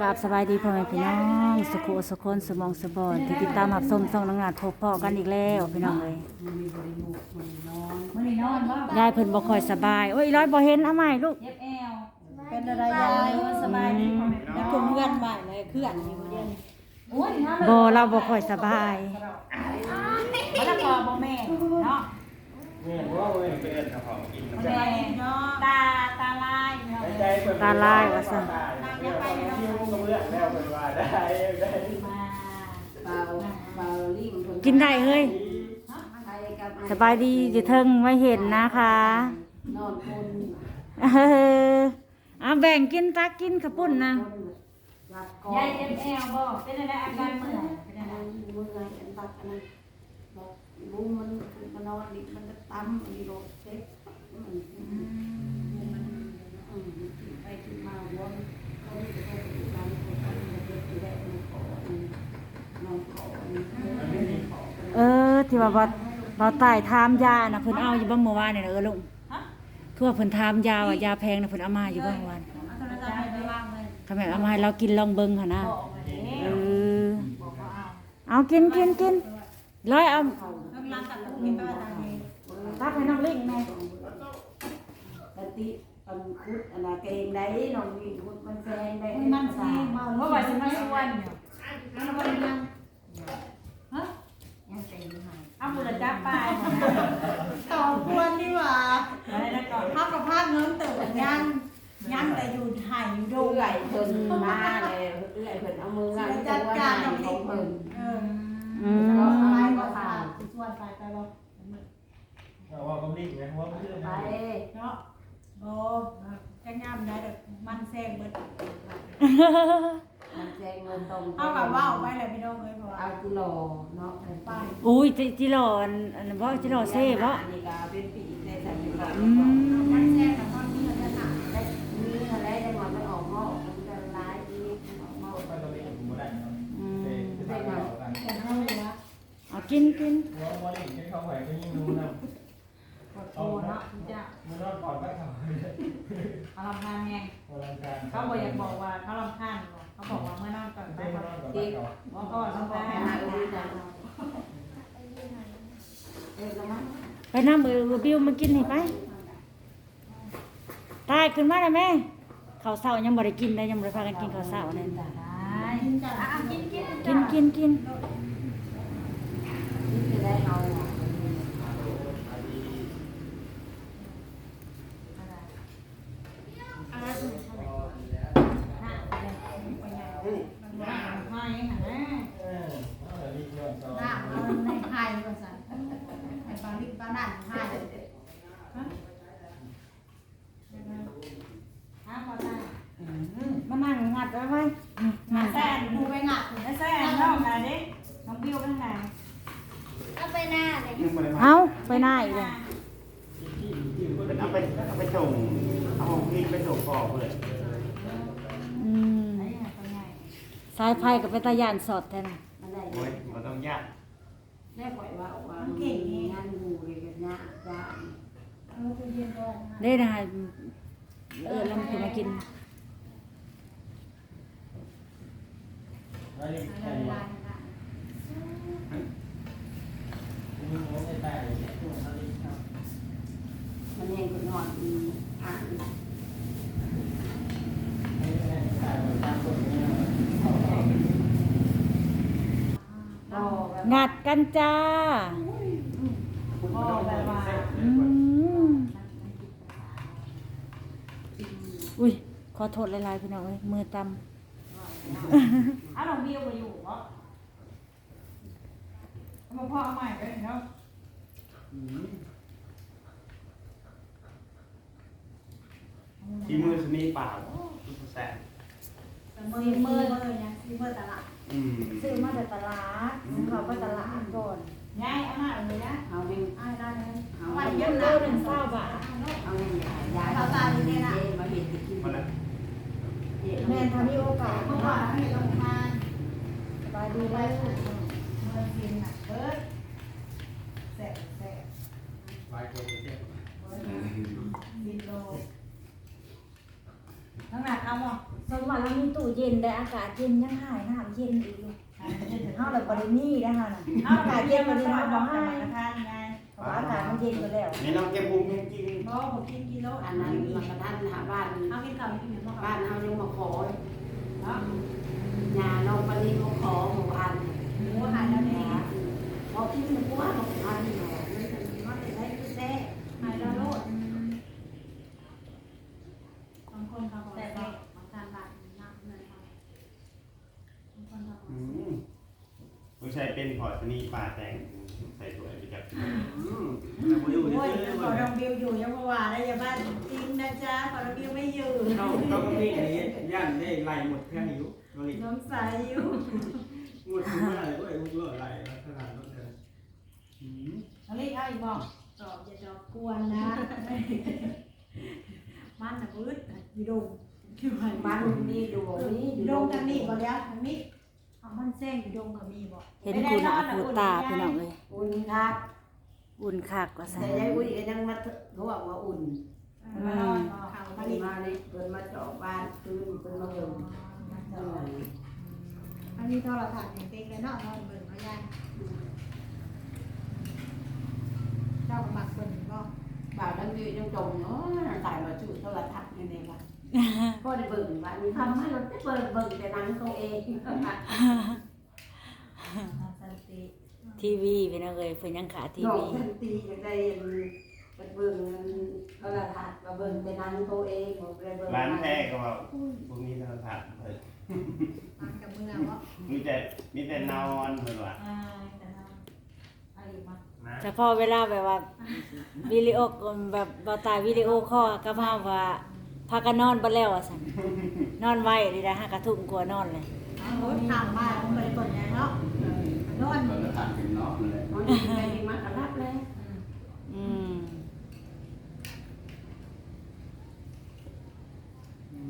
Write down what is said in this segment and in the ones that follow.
กราบสบายดีพ่อแม่พี่น้องสุขุสุคนสมองสบอนที่ติดตามหับส้มส่องนังงานพบพ่อกันอีกแล้วพี่น้องเลยมื่อนี้นอนบ่ยายเพิ่นบ่ค่อยสบายโอ้ยอีร้อยบ่เห็นเอาใหม่ลูกเย็บแอวเป็นอะไรยายสบายดีแล้วกลุ่มเพื่อนบ้านเลยเพื่อนอยู่เดียวนี่โอ้ยน้ำบ่เราบ่ค่อยสบายมะละกอบ่แม่เนาะเนี่ยเพราะว่ามันเป็นเอ็นกระเพาะกินมันจะแม่ตาตาลายเนาะใจเปิดตาลายว่าซั่น เนี่ยไปยิ้มก็เลือกแล้วเป็นว่าได้ได้มาเบาเบาลิ่งคนกินได้เฮ้ยไทยกับสบายดีอยู่เทิงไม่เห็นนะคะนอนคนเออเอาแบ่งกินตักกินขาวปุ้นนะรัดคอยายเย็บแอวบ่เป็นอะไรอาการเมื่อยเป็นอะไรมือไงอันตัดอันนั้นบอกบุ้งมันมันนอนดิมันจะตั้มอันนี้โรเซ็กมันมันไปกินมาหัวเขาจะไปดูการเขาทำเด็กที่ได้มันขอนอนขอ เออ ที่ว่าบ่เราตายทามยาน่ะเพิ่นเอาอยู่บ่เมื่อวานนี่นะเออลุงฮะคือว่าเพิ่นทามยาว่ายาแพงน่ะเพิ่นเอามาอยู่บ่เมื่อวานเอาโทรศัพท์ไปวางเลยทำไมเอามาให้เรากินลองเบิ่งหั่นนะบอกมาแล้เอวอบอกว่าเอาเอากินกินกินร้อยเอาต้องล้างกับลูกกินไปว่าทางนี้ตักให้น้องลิงแม่ปฏิปันคุดอันนาเกงได้น้องวิ่งคุดมันแซงได้มันสิเมาเพราะว่าสิมาชวนอยู่แล้วก็ยังฮะ ยังเต็มให้ เอามือจับไปต่อควรดีกว่าอะไรนะก่อนภาพกับภาพเนื้อตื่นยันยันแต่อยู่ไห่อยู่ดูเอื่อยเพิ่นมาเลยเอื่อยเพิ่นเอามือวางจัดการขกัอบงเด็กเพิ่นเอออืมอะไรก็ผ่านชวนไปไปบ่เอาว่าก็รีบไงเพราะว่าเพื่อนไปเนาะโอ้แค่งามได้แต่มันแซงเบิดมั นแซงเงินตรงเอากับว่าเอาไว้เลยพี่น้องเลยเพราะว่าเอากิโลเนาะไปอุ้ยจิจิโร่อันอันบ่จิโร่เซ่บ่อันนี้ก็เป็นปีได้ใส่กิโลอืมมันแซงกับมันมีเงินจะหนักได้มีอะไรได้หมดมันออกงอกมันจะร้ายอีกออกงอกไปตรงนี้ผมไม่ได้ครับอืมเด็กที่ทำเรากันแต่เท่าไหร่วะเอากินกินว่าว่าเด็กที่เขาไหวก็ยิ่งรู้นะโอ้เนาะจะมันรอดก่อนก็ทำเอาลำพานไงพลังการเขาบอกอยากบอกว่าเขาลำพานบอก เขาบอกว่าเมื่อนอนก่อนไปเต้นก่อนรอดก่อนก็บอกเขาว่าเขาลำบอกพาให้นมาดูจังเออแล้วมั้งไปน้ำเออบิวมากินให้ไปตายขึ้นมาเลยแม่ข้าวเช้ายังบ่ได้กินเลยยังบ่ได้พากันกินข้าวเช้าเลยได้กินกันอะกินกิน กินกินกิน จะได้เอา ไม่ค่ะนะ เออเอาดีก่อนสอง หน้าเอาในไห่ก็สั่นไอ้ปลาลิปปลาหนันไห่ ห้ามพอได้ มานั่งงัดไว้ไว้นี่นั่ง แซนดูไปงัด แล้วแซ่น้องกันดิ น้องบิวข้างในยังไม่ได้มาเอาไปหน้าอีกเลยเอาไปเอาไปส่งเอาพี่ไปส่งพ่อเพื่อนอืมไอ้เนี่ยตัวใหญ่สายไฟกับเป็นตาย่านสอดแท้น่ะมันได้โอ้ยมันต้องยากได้ปล่อยว่าว่างานงูเลยกันยะยะเอาไปเย็นก่อนนะเด้นะเออแล้วมันจะมากินแล้วยังเอาใช่เวไหม ลาเนี่ยนะ มีหัวใจตายช่วงนี้ครับ มันยังคนนอนอ่านไม่ได้ตายเหมือนตามคนนี้รอแบบงัดกันจ้าพ่อแบบว่าอืมอุ้ย ขอโทษหลายๆพี่น้องเอ้ยมือตอ้าวน้องบิวมาอยู่เหรอมาพ่อเอาใหม่ไปเนาะ ทีมือสนีเปล่าแสบมือมือมือยังซีมือตลาดอืมำซื้อมาจากตลาดเขาไปตลาดก่อนยายเอามาเลยนะเอาเงินอ้ายได้เลยเอาไว้เงินเยอะโลนะหนึ่งเศร้าบาทเอาเงินยายมาเห็นกินมาแล้วแม่ทำมีโอกาสเพราะว่าให้ลงทานสบายดีไปเลย เมื่อกินน่ะเบิดแสบแสบ ไปโกงเจ็บ สิบโลทั้งหนักเอาหมดสสมว่าเรามีตู้เย็นได้อากาศเย็นยังหายน้ำเย็นอีกอยู่เฮาเลยบ่ได้มีได้อหั่นน่ะเอาอากาศเย็เย็นนมัมันนจะสิมามาบบ่อกให้ให้ทานไงเพราะว่าอากาศมันเย็นอยู่แล้วนี่น้องแกบุ้งยังกินบ่ผมกินกิโลอันนั้นมันกระทันหาบ้านเอากินข้าวกินหมูบ้านเฮายังมาขอเนาะญาน้องปนีมาขอหมู่บ้าน หมูหายแล้วนี่ พอกินมันกว่าหมู่บ้านเนาะมันจะมีว่าจะได้คือแท้ หายแล้วโลดบางคนเขาบอกแต่บางการบ้านนักเงินเขาบางคนเขาบอก อืมผู้ ชายเป็นพอร์ตนี่ป่าแตงใส่ถ้วยไปจับอืมเราไม่อยู่โอ้ยเฉยๆขอดองบิวอยู่ยังเมื่อวานได้ยังบ้านจริงนะจ๊ะขอดองบิวไม่อยู่เราเราก็พี่อันนี้ย่านได้ไล่หมดแค่นี้อยู่เราอีกน้องสายอยู่งวดที่เมื่อไหร่ก็ไอ้พวกเลิกไล่ลักษณะนั้นเลยอืมน้องเล็กเอาอีกบอกตอบอย่าตอบกวนนะมันน่ะบึ้ดอยู่ดงอยู่หันบ้าบ้านนมีดูมีอยู่ดงทางนี้บ่แล้วทางนี้ เอามันแซงอยู่ดงก็มีบ่เห็นคุณอาคูตาพี่น้องเอ้ยอุ่นครับอุ่นคักว่าซั่นแต่ยายอุ้ยก็ยังมาเขาบอกว่าอุ่นมานอนข่าวมามาดิดิมานี่เพิ่นมาเจาะบ้านคืนเพิ่นมาเบิ่งเอออันนี้โทรทัศน์เต็งๆเลยเนาะนอนเบิ่งเขาย่างเจ้าก็มักเบิ่งบ่บ่าวนั้นอยู่ยังจมเนาะตายมาจุโทรทัศน์นี่นี่ว่า พ่อได้เบิ่งว่ามีทำให้เราได้เบิ่งเบิ่งแต่หนังตัวเองสันติทีวีพี่น้องเอ้ยเพิ่นยังขาทีน้องวีทันตีอยากได้ไปเบิ่งโทรทัศน์มาเบิ่งแต่หนังตัวเองบ่ได้เบิ่งร้านแท้ก็ว่าพวกนี้ธนาคารเฮ้ยมันกับเมืองบ่มีแต่มีแต่นอนเหมือนว่าอ่าแต่นอนเอาอีกมานะเฉพาะเวลาแบบว่าวิดีโอแบบบ่ตายวิดีโอคอลกับเฮาว่า พากันนอนบ่แล้วอะซั่นนอนไว้ดีได้หากระทุ่มกลัวนอนเลยเอาโหถามมาผมบ่ได้กดหยังเนาะนอนเราจะทานเป็นเนาะเลยมันดีไปดีมากก็รับเลยอืม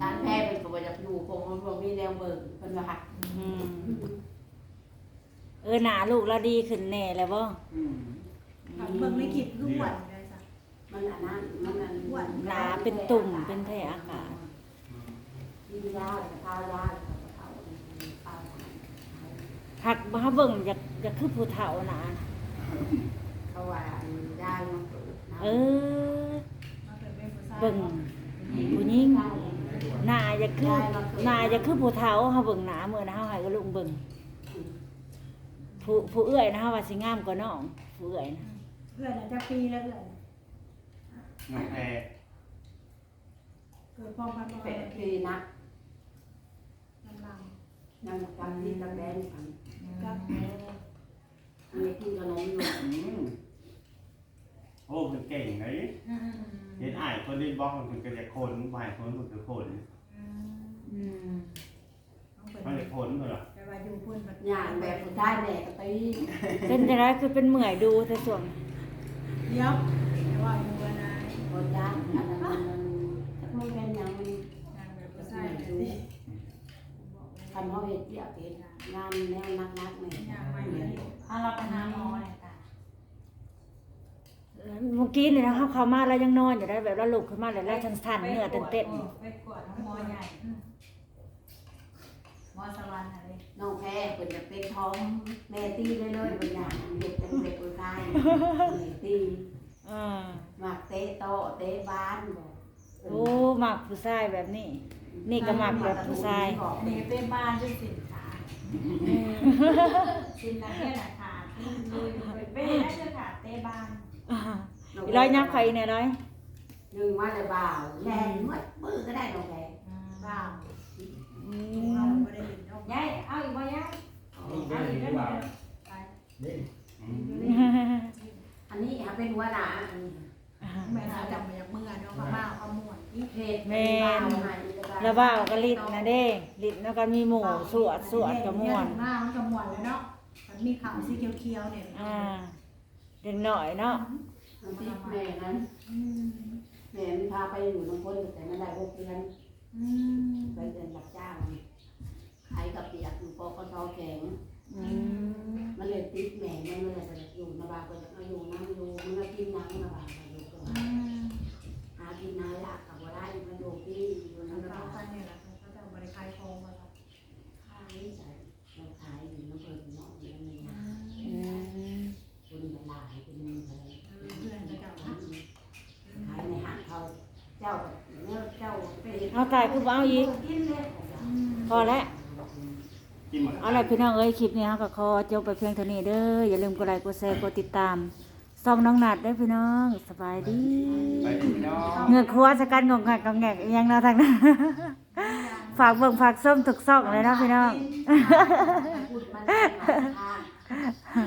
ตานแพ้เป็นก็บ่อยากอยู่คงมันบ่มีแนวเบิ่งเพิ่นว่าค่ะอืมเออหน้าลูกเราดีขึ้นแน่แล้วบ่อืมเบิ่งในคลิปคือหวนเลยจ้ะ มันอันนั้นมันอันหนาเป็นตุ่มเป็นแผลอากาศกินยาแล้วก็ทายาแล้วก็เอาเอาหักบ่เบิ่งอยากอยากคือผู้เฒ่านะเขาว่ายามันเปิดนะเออมาเกิดเป็นผู้ชายเบิ่งผู้หญิงหน้าอยากคือหน้าอยากคือผู้เฒ่าเฮาเบิ่งหน้ามื้อนะเฮาให้ก็ลุงเบิ่งผู้ผู้เอื้อยนะเฮาว่าสิงามกว่าน้องผู้เอื้อยนะเพื่อนน่ะจะปีแล้วเพื่อน น้องแพรเกิดพร้อมกันบ่เป็แม่ดปีนะกำลังยังจำที่ตะแบงกันกับอันนี้กินขนมอยู่อืมโอ้มันเก่งเลยอืมเห็นอ่ายคนที่บล็อกมันก็จะคนบ่ายคนมันก็คนอืมต้องเปิดมันจะคนเหรอไปว่าอยู่พุ่นบัดอย่างแบบผู้ชายแม่ก็ตีเป็นจังไดคือเป็นเมื่อยดูแต่ส่วนเดี๋ยว คนยาอันนั้นมันถ้ามันเป็นอยางมันนางแบบผู้ชายเลยสิทำเขาเห็ดเดียวเห็ดงานแนวนักๆนี่อยากไปเลยเอาเราไปหาหมอเลยจ้ะเมื่อกี้นี่นะเฮาเขามาแล้วยังนอนอยู่ได้แบบแล้วลุกขึ้นมาแล้วแล้วสั่นๆเหงื่อเต้นไปกวดหมอใหญ่หมอสวรรค์อะไรน้องแพ้เพิ่นจะเป็นท้องแม่ตีเลยเลยบางอย่างเด็กเป็นเด็กผู้ายตี ออหมักเตะโต๊ะเตะบ้านบอกโอ้มักผู้ชายแบบนี้ นี่ก็มักแบบผู้ชายนี่เป็นบ้านด้วยสินค้าสินค้าแค่ราคาที่เลยไปได้จะขาดเต้บ้านอ่าอีร้อยยักษ์ไข่เนี่ยร้อยหนึ่งว่าเลยบ่าวแรงมืดมือก็ได้น้องแพ้บ้าอืเรามไม่ได้ยินเนาะ ยายเอาอีกบ่ยาย นี่ได้หรือเปล่านี่ อืม อันนี้หาเป็นหัวหน้า แม่เราจำมาจากเมื่อเนาะพม่าขมวน อีเพจเป็นบ่าวให้ แล้วว่าวก็ลิดนะเด้ลิดแล้วก็มีหมูสวดสวดกระมวนหน้ามันกระมวนเลยเนาะมันมีขาวสีเขียวๆเนี่ยอ่าเด็กหน่อยเนาะอันที่แม่นั้นแม่มันพาไปอยู่น้องคนแต่ไม่ได้พกเรียนไปเดินรับจ้างขายกับเปียกอยู่ปกชแข็งอืมมันเลยติดแม่มันเลยอยู่นาบาก็จะเอาอยู่น้ำอยู่มันก็กินน้ำนาบาอยู่ก็หากินน้ำยากกับว่าได้มันอยู่ที่อยู่ แล้ว น้ำ ก็ บา ไปเนี่ยแหละเขาจะบริ เอาตายคือบ่เอาอีกกินเลยพอแล้วกินหมดเอาล่ะพี่น้องเอ้ยคลิปนี้เฮาก็ขอจบไปเพียงเท่านี้เด้ออย่าลืมกดไลค์กดแชร์กดติดตามส่องน้องนัดเด้อพี่น้องสบายดีไปพี่น้องเงือกครัวสกันงงงักงงแงกอิหยังเนาะทางนั้น ฝากเบิ่งฝากส้มทุกซอกเลยเนาะพี่น้อง พูดมันทาง